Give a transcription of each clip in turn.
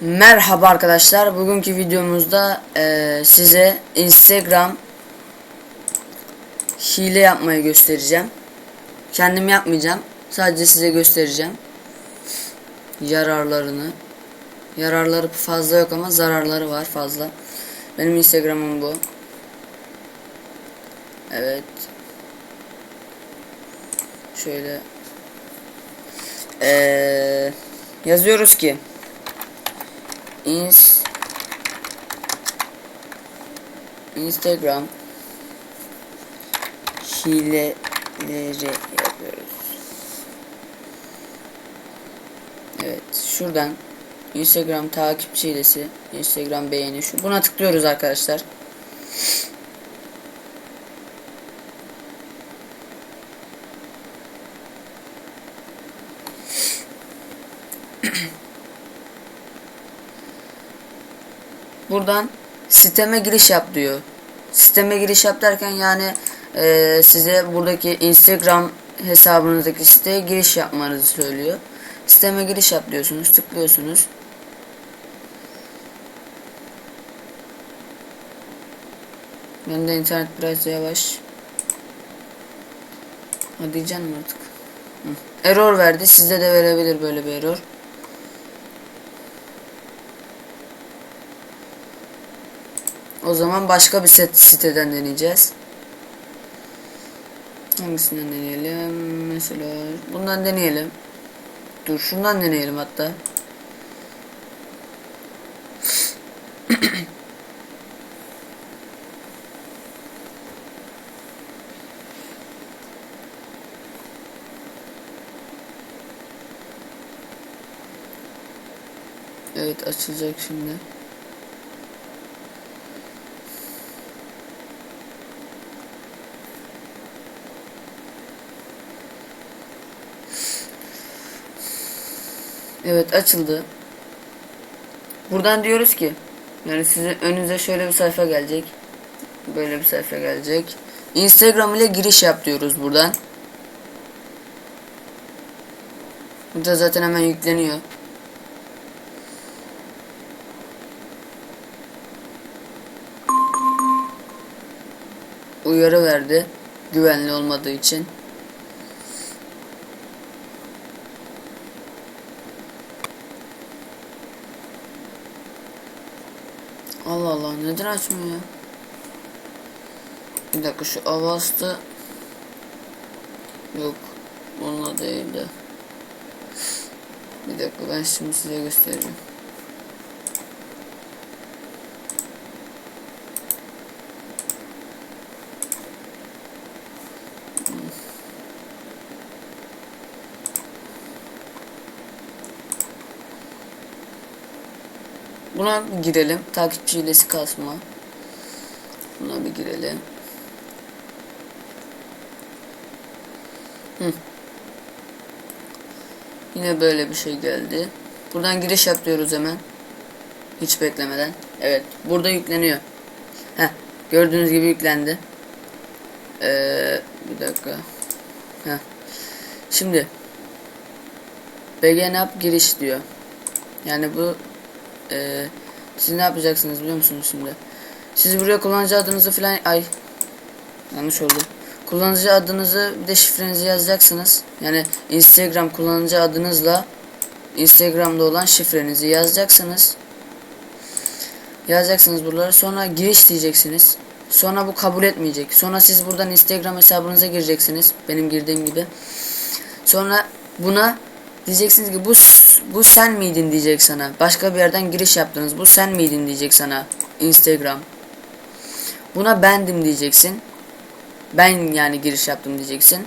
Merhaba arkadaşlar. Bugünkü videomuzda eee, size Instagram hile yapmayı göstereceğim. Kendim yapmayacağım. Sadece size göstereceğim. Yararlarını. Yararları fazla yok ama zararları var fazla. Benim Instagram'ım bu. Evet. Şöyle. Eee, yazıyoruz ki ins Instagram hileleri yapıyoruz. Evet, şuradan Instagram takipçi hilesi, Instagram beğeni şu buna tıklıyoruz arkadaşlar. Buradan siteme giriş yap diyor. Siteme giriş yap derken yani e, size buradaki Instagram hesabınızdaki siteye giriş yapmanızı söylüyor. Siteme giriş yap diyorsunuz. Tıklıyorsunuz. Ben de internet biraz yavaş. Hadi canım artık. Error verdi. Sizde de verebilir böyle bir error. O zaman başka bir set siteden deneyeceğiz. Hangisinden deneyelim? Mesela bundan deneyelim. Dur şundan deneyelim hatta. Evet açılacak şimdi. Evet açıldı. Buradan diyoruz ki yani sizin önünüze şöyle bir sayfa gelecek. Böyle bir sayfa gelecek. Instagram ile giriş yap diyoruz buradan. Burada zaten hemen yükleniyor. Uyarı verdi. Güvenli olmadığı için. Allah Allah neden açmıyor? Bir dakika şu Avast'ı Yok bununla değil de Bir dakika ben şimdi size göstereceğim Buna bir girelim. Takipçi hilesi kasma. Buna bir girelim. Hı. Yine böyle bir şey geldi. Buradan giriş yap diyoruz hemen. Hiç beklemeden. Evet. Burada yükleniyor. Heh. Gördüğünüz gibi yüklendi. Ee, bir dakika. Heh. Şimdi BGNAP giriş diyor. Yani bu ee, siz ne yapacaksınız biliyor musunuz şimdi? Siz buraya kullanıcı adınızı falan ay yanlış oldu. Kullanıcı adınızı bir de şifrenizi yazacaksınız. Yani Instagram kullanıcı adınızla Instagram'da olan şifrenizi yazacaksınız. Yazacaksınız buraları. Sonra giriş diyeceksiniz. Sonra bu kabul etmeyecek. Sonra siz buradan Instagram hesabınıza gireceksiniz. Benim girdiğim gibi. Sonra buna diyeceksiniz ki bu bu sen miydin diyecek sana. Başka bir yerden giriş yaptınız. Bu sen miydin diyecek sana. Instagram. Buna bendim diyeceksin. Ben yani giriş yaptım diyeceksin.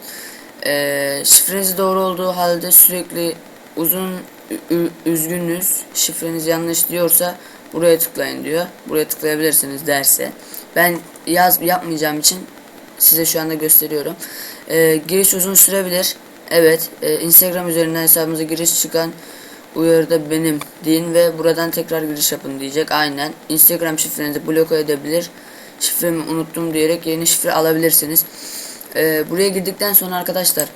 Ee, şifreniz doğru olduğu halde sürekli uzun üzgünüz. Şifreniz yanlış diyorsa buraya tıklayın diyor. Buraya tıklayabilirsiniz derse. Ben yaz yapmayacağım için size şu anda gösteriyorum. Ee, giriş uzun sürebilir. Evet, e, Instagram üzerinden hesabımıza giriş çıkan uyarıda benim deyin ve buradan tekrar giriş yapın diyecek. Aynen. Instagram şifrenizi bloke edebilir. Şifremi unuttum diyerek yeni şifre alabilirsiniz. E, buraya girdikten sonra arkadaşlar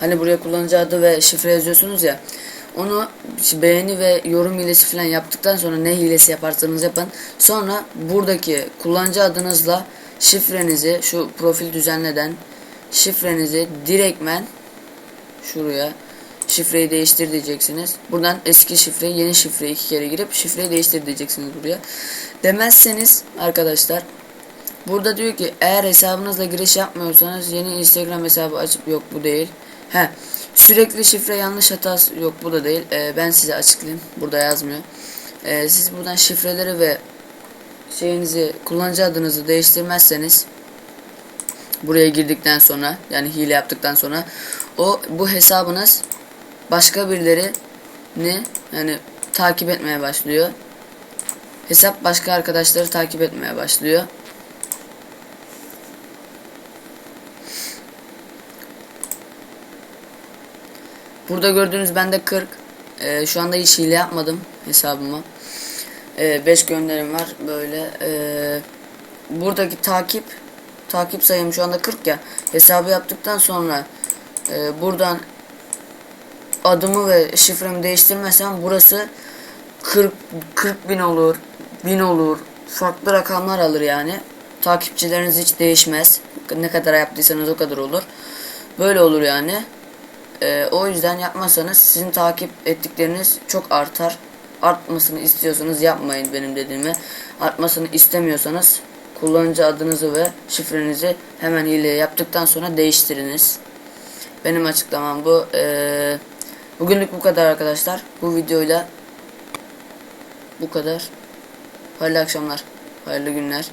hani buraya kullanıcı adı ve şifre yazıyorsunuz ya. Onu beğeni ve yorum hilesi falan yaptıktan sonra ne hilesi yaparsanız yapın. Sonra buradaki kullanıcı adınızla şifrenizi şu profil düzenleden şifrenizi direktmen şuraya şifreyi değiştir diyeceksiniz. Buradan eski şifre yeni şifre iki kere girip şifreyi değiştir diyeceksiniz buraya. Demezseniz arkadaşlar burada diyor ki eğer hesabınızla giriş yapmıyorsanız yeni Instagram hesabı açıp yok bu değil. He sürekli şifre yanlış hatası yok bu da değil. Ee, ben size açıklayayım. Burada yazmıyor. Ee, siz buradan şifreleri ve şeyinizi kullanıcı adınızı değiştirmezseniz buraya girdikten sonra yani hile yaptıktan sonra o bu hesabınız başka birilerini yani takip etmeye başlıyor. Hesap başka arkadaşları takip etmeye başlıyor. Burada gördüğünüz bende 40. Ee, şu anda hiç hile yapmadım hesabıma. 5 gönderim var böyle. Ee, buradaki takip takip sayım şu anda 40 ya. Hesabı yaptıktan sonra e, buradan adımı ve şifremi değiştirmesem burası 40 40 bin olur, bin olur. Farklı rakamlar alır yani. Takipçileriniz hiç değişmez. Ne kadar yaptıysanız o kadar olur. Böyle olur yani. Ee, o yüzden yapmazsanız sizin takip ettikleriniz çok artar. Artmasını istiyorsanız yapmayın benim dediğimi. Artmasını istemiyorsanız kullanıcı adınızı ve şifrenizi hemen hile yaptıktan sonra değiştiriniz. Benim açıklamam bu. Ee, bugünlük bu kadar arkadaşlar. Bu videoyla bu kadar. Hayırlı akşamlar. Hayırlı günler.